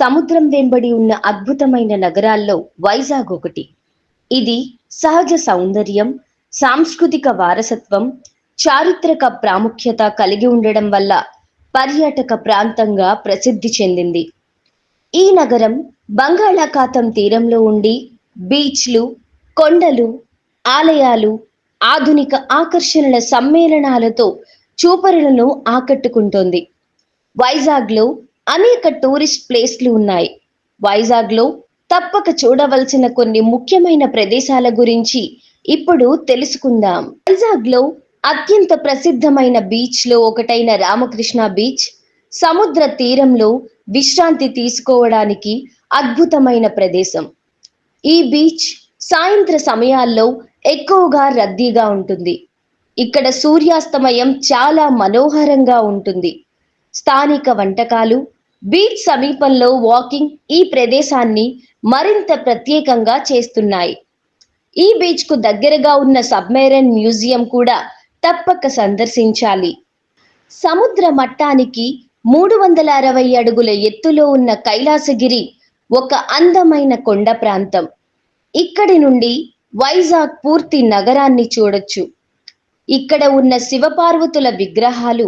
సముద్రం వెంబడి ఉన్న అద్భుతమైన నగరాల్లో వైజాగ్ ఒకటి. ఇది సహజ సౌందర్యం సాంస్కృతిక వారసత్వం చారిత్రక ప్రాముఖ్యత కలిగి ఉండడం వల్ల పర్యాటక ప్రాంతంగా ప్రసిద్ధి చెందింది. ఈ నగరం బంగాళాఖాతం తీరంలో ఉండి బీచ్లు కొండలు ఆలయాలు ఆధునిక ఆకర్షణల సమ్మేళనాలతో చూపరులను ఆకట్టుకుంటోంది. వైజాగ్లో అనేక టూరిస్ట్ ప్లేస్లు ఉన్నాయి. వైజాగ్లో తప్పక చూడవలసిన కొన్ని ముఖ్యమైన ప్రదేశాల గురించి ఇప్పుడు తెలుసుకుందాం. వైజాగ్లో అత్యంత ప్రసిద్ధమైన బీచ్లో ఒకటైన రామకృష్ణ బీచ్ సముద్ర తీరంలో విశ్రాంతి తీసుకోవడానికి అద్భుతమైన ప్రదేశం. ఈ బీచ్ సాయంత్ర సమయాల్లో ఎక్కువగా రద్దీగా ఉంటుంది. ఇక్కడ సూర్యాస్తమయం చాలా మనోహరంగా ఉంటుంది. స్థానిక వంటకాలు బీచ్ సమీపంలో వాకింగ్ ఈ ప్రదేశాన్ని మరింత ప్రత్యేకంగా చేస్తున్నాయి. ఈ బీచ్కు దగ్గరగా ఉన్న సబ్మెరైన్ మ్యూజియం కూడా తప్పక సందర్శించాలి. సముద్ర మట్టానికి మూడు వందల అరవై అడుగుల ఎత్తులో ఉన్న కైలాసగిరి ఒక అందమైన కొండ ప్రాంతం. ఇక్కడి నుండి వైజాగ్ పూర్తి నగరాన్ని చూడొచ్చు. ఇక్కడ ఉన్న శివపార్వతుల విగ్రహాలు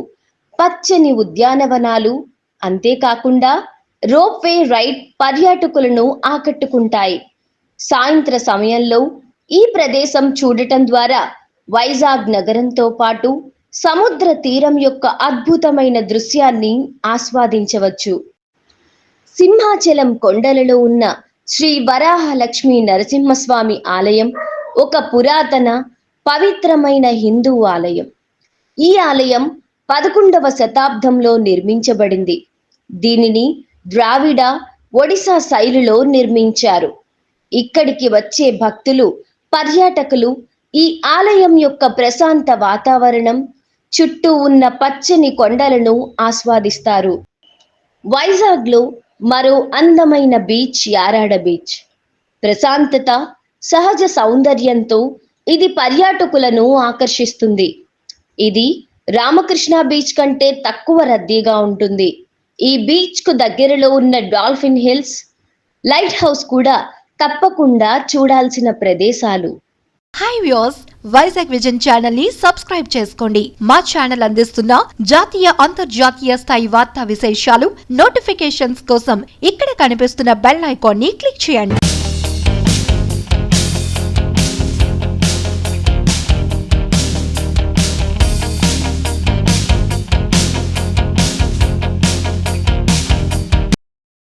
పచ్చని ఉద్యానవనాలు. అంతేకాకుండా రోప్వే రైడ్ పర్యాటకులను ఆకట్టుకుంటాయి. సాయంత్ర సమయంలో ఈ ప్రదేశం చూడటం ద్వారా వైజాగ్ నగరంతో పాటు సముద్ర తీరం యొక్క అద్భుతమైన దృశ్యాన్ని ఆస్వాదించవచ్చు. సింహాచలం కొండలలో ఉన్న శ్రీ వరాహలక్ష్మి నరసింహస్వామి ఆలయం ఒక పురాతన పవిత్రమైన హిందూ ఆలయం. ఈ ఆలయం పదకొండవ శతాబ్దంలో నిర్మించబడింది. దీనిని ద్రావిడ ఒడిశా శైలిలో నిర్మించారు. ఇక్కడికి వచ్చే భక్తులు పర్యాటకులు ఈ ఆలయం యొక్క ప్రశాంత వాతావరణం చుట్టూ ఉన్న పచ్చని కొండలను ఆస్వాదిస్తారు. వైజాగ్లో మరో అందమైన బీచ్ యారాడ బీచ్. ప్రశాంతత సహజ సౌందర్యంతో ఇది పర్యాటకులను ఆకర్షిస్తుంది. ఇది రామకృష్ణ బీచ్ కంటే తక్కువ రద్దీగా ఉంటుంది. ఈ బీచ్కు దగ్గరలో ఉన్న డాల్ఫిన్ హిల్స్ లైట్ హౌస్ కూడా తప్పకుండా చూడాల్సిన ప్రదేశాలు. హాయ్ వ్యూస్ వైజాగ్ విజన్ ఛానల్ని సబ్స్క్రైబ్ చేసుకోండి. మా ఛానల్ అందిస్తున్న జాతీయ అంతర్జాతీయ స్థాయి వార్తా విశేషాలు నోటిఫికేషన్స్ కోసం ఇక్కడ కనిపిస్తున్న బెల్ ఐకాన్ని క్లిక్ చేయండి.